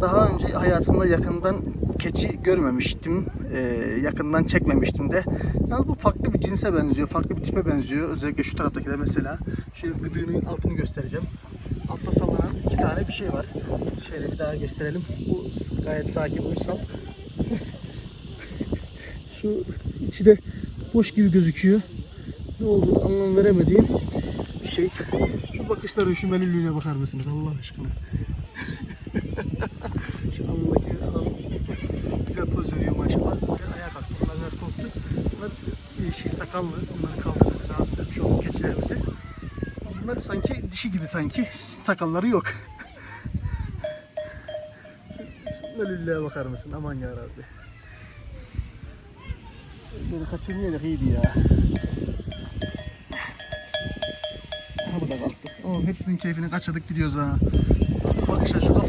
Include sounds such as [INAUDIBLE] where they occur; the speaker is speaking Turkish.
Daha önce hayatımda yakından keçi görmemiştim. Ee, yakından çekmemiştim de. Yani bu farklı bir cinse benziyor. Farklı bir tipe benziyor. Özellikle şu taraftaki de mesela. Şöyle gıdığının altını göstereceğim. Altta sallanan iki tane bir şey var. Şöyle bir daha gösterelim. Bu gayet sakin, uysal. [LAUGHS] şu içi de boş gibi gözüküyor. Ne olduğunu anlam veremediğim bir şey. Şu bakışların şu melillüğüne bakar mısınız Allah aşkına? [LAUGHS] poz veriyor maşallah. Böyle ayağa kalktı. Bunlar biraz korktu. Bunlar e, şey sakallı. Bunları kaldırdık. Rahatsız etmiş olduk keçilerimizi. Bunlar sanki dişi gibi sanki. Sakalları yok. Melillüğe bakar mısın? Aman yarabbi. Beni kaçırmayacak iyiydi ya. Ha bu da kalktı. Oğlum hepsinin keyfini kaçırdık gidiyoruz ha. Şu bakışa şu kafaya.